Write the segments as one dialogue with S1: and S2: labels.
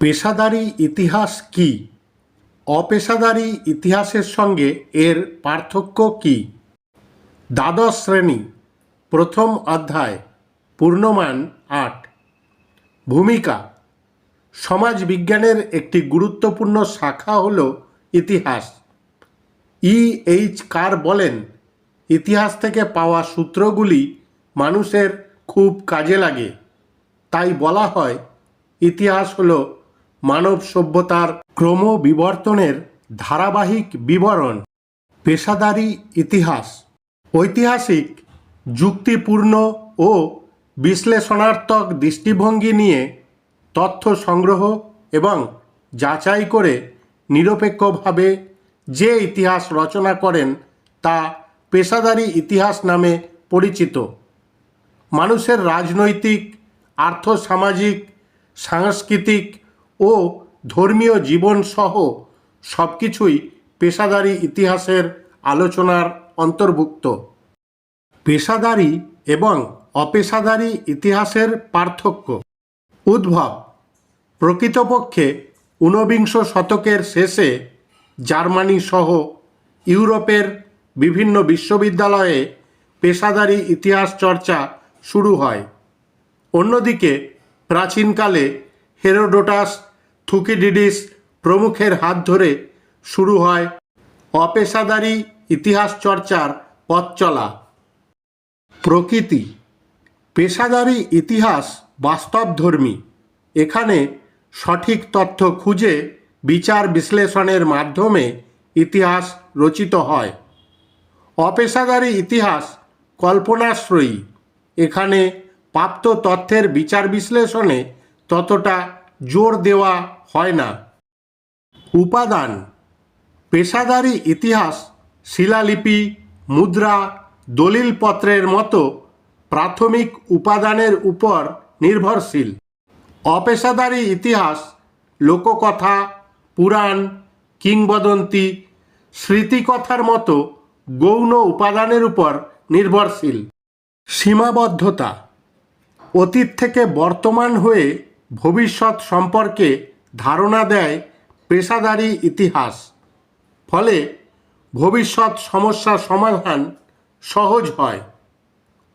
S1: পেশাদারি ইতিহাস কি? অপেশাদারি ইতিহাসের সঙ্গে এর পার্থক্য কি? দ্বাদশ শ্রেণি, প্রথম অধ্যায়, পূর্ণমান আট। ভূমিকা সমাজ বিজ্ঞানের একটি গুরুত্বপূর্ণ শাখা হল ইতিহাস। ই এইচ কার বলেন, ইতিহাস থেকে পাওয়া সূত্রগুলি মানুষের খুব কাজে লাগে। তাই বলা হয়, ইতিহাস হল মানব সভ্যতার ক্রমবিবর্তনের ধারাবাহিক বিবরণ, পেশাদারি ইতিহাস, ঐতিহাসিক, যুক্তিপূর্ণ ও বিশ্লেষণাত্মক দৃষ্টিভঙ্গি নিয়ে তথ্য সংগ্রহ এবং যাচাই করে নিরপেক্ষভাবে যে ইতিহাস রচনা করেন তা পেশাদারি ইতিহাস নামে পরিচিত। মানুষের রাজনৈতিক, আর্থসামাজিক, সাংস্কৃতিক ও ধর্মীয় জীবন সহ সব কিছুই পেশাদারি ইতিহাসের আলোচনার অন্তর্ভুক্ত। পেশাদারি এবং অপেশাদারি ইতিহাসের পার্থক্য। উদ্ভব। প্রকৃতপক্ষে ঊনবিংশ শতকের শেষে জার্মানি সহ ইউরোপের বিভিন্ন বিশ্ববিদ্যালয়ে পেশাদারি ইতিহাস চর্চা শুরু হয়। অন্যদিকে প্রাচীনকালে হেরোডোটাস থুকিডিডিস প্রমুখের হাত ধরে শুরু হয় অপেশাদারি ইতিহাস চর্চার পথ চলা। প্রকৃতি, পেশাদারি ইতিহাস বাস্তবধর্মী। এখানে সঠিক তথ্য খুঁজে বিচার বিশ্লেষণের মাধ্যমে ইতিহাস রচিত হয়। অপেশাদারি ইতিহাস কল্পনাশ্রয়ী। এখানে প্রাপ্ত তথ্যের বিচার বিশ্লেষণে ততটা জোর দেওয়া হয় না। উপাদান, পেশাদারি ইতিহাস, শিলালিপি, মুদ্রা, দলিলপত্রের মতো প্রাথমিক উপাদানের উপর নির্ভরশীল। অপেশাদারি ইতিহাস, লোককথা, পুরাণ, কিংবদন্তি, স্মৃতিকথার মতো গৌণ উপাদানের উপর নির্ভরশীল। সীমাবদ্ধতা, অতীত থেকে বর্তমান হয়ে ভবিষ্যৎ সম্পর্কে ধারণা দেয় পেশাদারি ইতিহাস। ফলে ভবিষ্যৎ সমস্যা সমাধান সহজ হয়।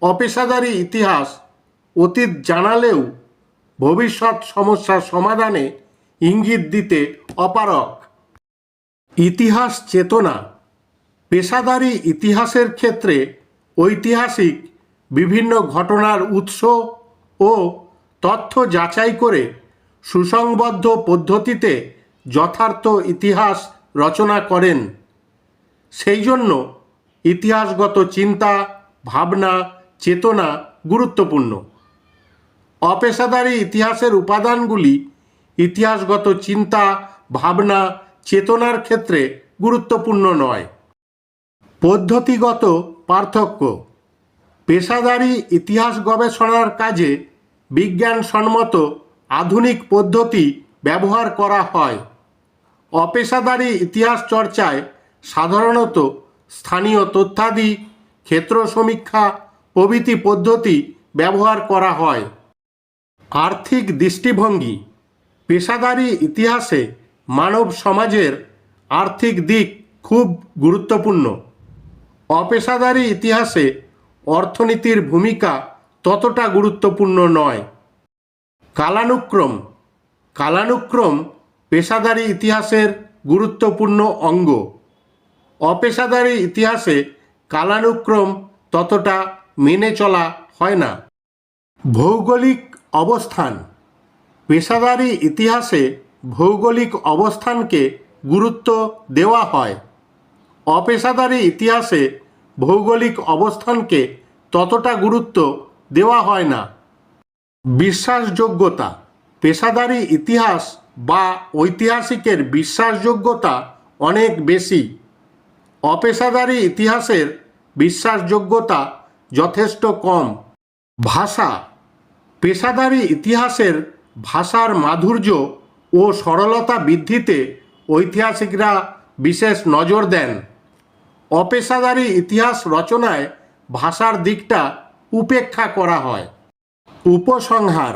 S1: অপেশাদারি ইতিহাস অতীত জানালেও ভবিষ্যৎ সমস্যার সমাধানে ইঙ্গিত দিতে অপারক ইতিহাস চেতনা। পেশাদারি ইতিহাসের ক্ষেত্রে ঐতিহাসিক বিভিন্ন ঘটনার উৎস ও তথ্য যাচাই করে সুসংবদ্ধ পদ্ধতিতে যথার্থ ইতিহাস রচনা করেন। সেই জন্য ইতিহাসগত চিন্তা, ভাবনা, চেতনা গুরুত্বপূর্ণ। অপেশাদারি ইতিহাসের উপাদানগুলি ইতিহাসগত চিন্তা, ভাবনা, চেতনার ক্ষেত্রে গুরুত্বপূর্ণ নয়। পদ্ধতিগত পার্থক্য। পেশাদারি ইতিহাস গবেষণার কাজে বিজ্ঞানসম্মত আধুনিক পদ্ধতি ব্যবহার করা হয়। অপেশাদারী ইতিহাস চর্চায় সাধারণত স্থানীয় তথ্যাদি, ক্ষেত্র সমীক্ষা, প্রভৃতি পদ্ধতি ব্যবহার করা হয়। আর্থিক দৃষ্টিভঙ্গি। পেশাদারি ইতিহাসে মানব সমাজের আর্থিক দিক খুব গুরুত্বপূর্ণ। অপেশাদারী ইতিহাসে অর্থনীতির ভূমিকা ততটা গুরুত্বপূর্ণ নয়। কালানুক্রম। কালানুক্রম পেশাদারি ইতিহাসের গুরুত্বপূর্ণ অঙ্গ। অপেশাদারি ইতিহাসে কালানুক্রম ততটা মেনে চলা হয় না। ভৌগোলিক অবস্থান। পেশাদারি ইতিহাসে ভৌগোলিক অবস্থানকে গুরুত্ব দেওয়া হয়। অপেশাদারি ইতিহাসে ভৌগোলিক অবস্থানকে ততটা গুরুত্ব দেওয়া হয় না। বিশ্বাসযোগ্যতা, পেশাদারি ইতিহাস বা ঐতিহাসিকের বিশ্বাসযোগ্যতা অনেক বেশি। অপেশাদারি ইতিহাসের বিশ্বাসযোগ্যতা যথেষ্ট কম। ভাষা, পেশাদারি ইতিহাসের ভাষার মাধুর্য ও সরলতা বৃদ্ধিতে ঐতিহাসিকরা বিশেষ নজর দেন। অপেশাদারি ইতিহাস রচনায় ভাষার দিকটা উপেক্ষা করা হয়। উপসংহার,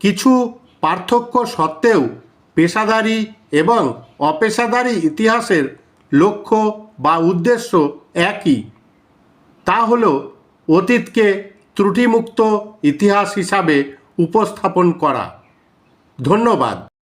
S1: কিছু পার্থক্য সত্ত্বেও পেশাদারি এবং অপেশাদারি ইতিহাসের লক্ষ্য বা উদ্দেশ্য একই। তা হল অতীতকে ত্রুটিমুক্ত ইতিহাস হিসাবে উপস্থাপন করা। ধন্যবাদ।